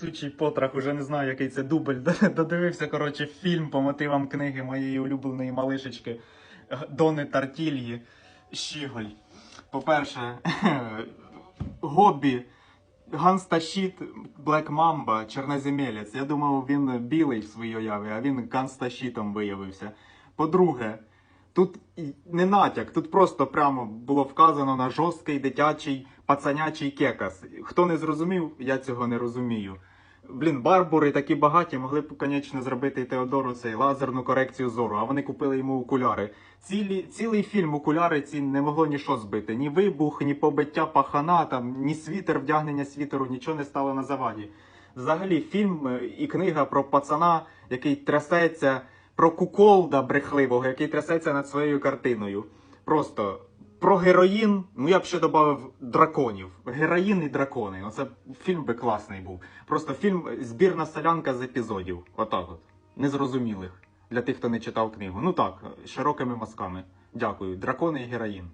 Сучий потрах, уже не знаю, який це дубль. Додивився, коротше, фільм по мотивам книги моєї улюбленої малишечки Дони Тартільї Щіголь. По-перше, Гоббі, Ганста Щіт, Блек Мамба, Чорноземелець. Я думав, він білий в своїй уяві, а він Ганста Щітом виявився. По-друге, Тут не натяк, тут просто прямо було вказано на жорсткий дитячий пацанячий кекас. Хто не зрозумів, я цього не розумію. Блін, барбури такі багаті, могли б, звісно, зробити Теодору цей лазерну корекцію зору, а вони купили йому окуляри. Цілі, цілий фільм окуляри ці не могло нічого збити. Ні вибух, ні побиття пахана, там, ні світер, вдягнення світеру, нічого не стало на заваді. Взагалі, фільм е, і книга про пацана, який трясеться, про куколда брехливого, який трясеться над своєю картиною. Просто про героїн, ну я б ще додав драконів. Героїн і дракони. Оце фільм би класний був. Просто фільм збірна солянка з епізодів. Отак от. Незрозумілих. Для тих, хто не читав книгу. Ну так, широкими мазками. Дякую. Дракони і героїн.